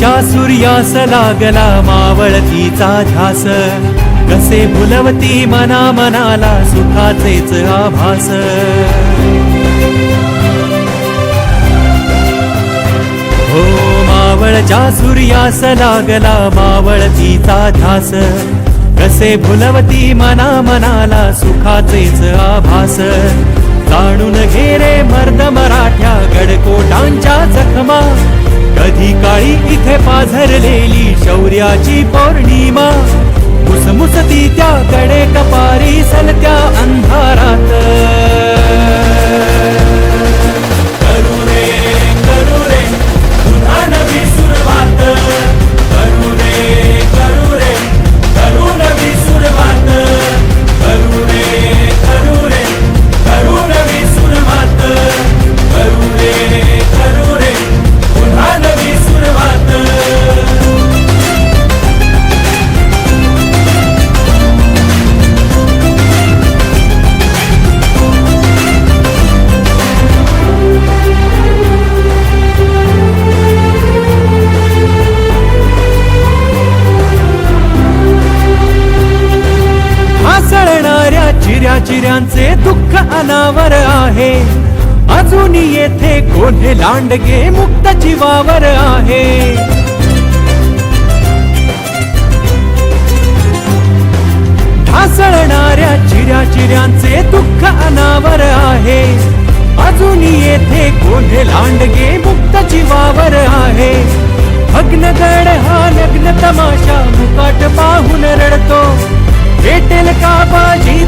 मावळच्या सूर्यास लागला मावळतीचा ध्यास. कसे भुलवती मना मनाला सुखाचेच आभास. हो मावळच्या सूर्यास लागला मावळतीचा ध्यास. कसे भुलवती मना मनाला सुखाचेच आभास. जाणून घेरे मर्द मराठ्या गडकोटांच्या जखमा. कधी काळी इथे पाझरलेली शौर्याची पौर्णिमा. मुसमुसती त्या कडे कपारी सलत्या अंधार चिऱ्या चिऱ्यांचे दुःख अनावर आहे. अजून येथे कोणे लांडगे मुक्त जीवावर आहे. ढासळणाऱ्या चिऱ्या चिऱ्यांचे दुःख अनावर आहे. अजून येथे कोणे लांडगे मुक्त जीवावर आहे. भग्नगड हा लग्न तमाशा मुकाट पाहून रडतो. भेटेल का बाजी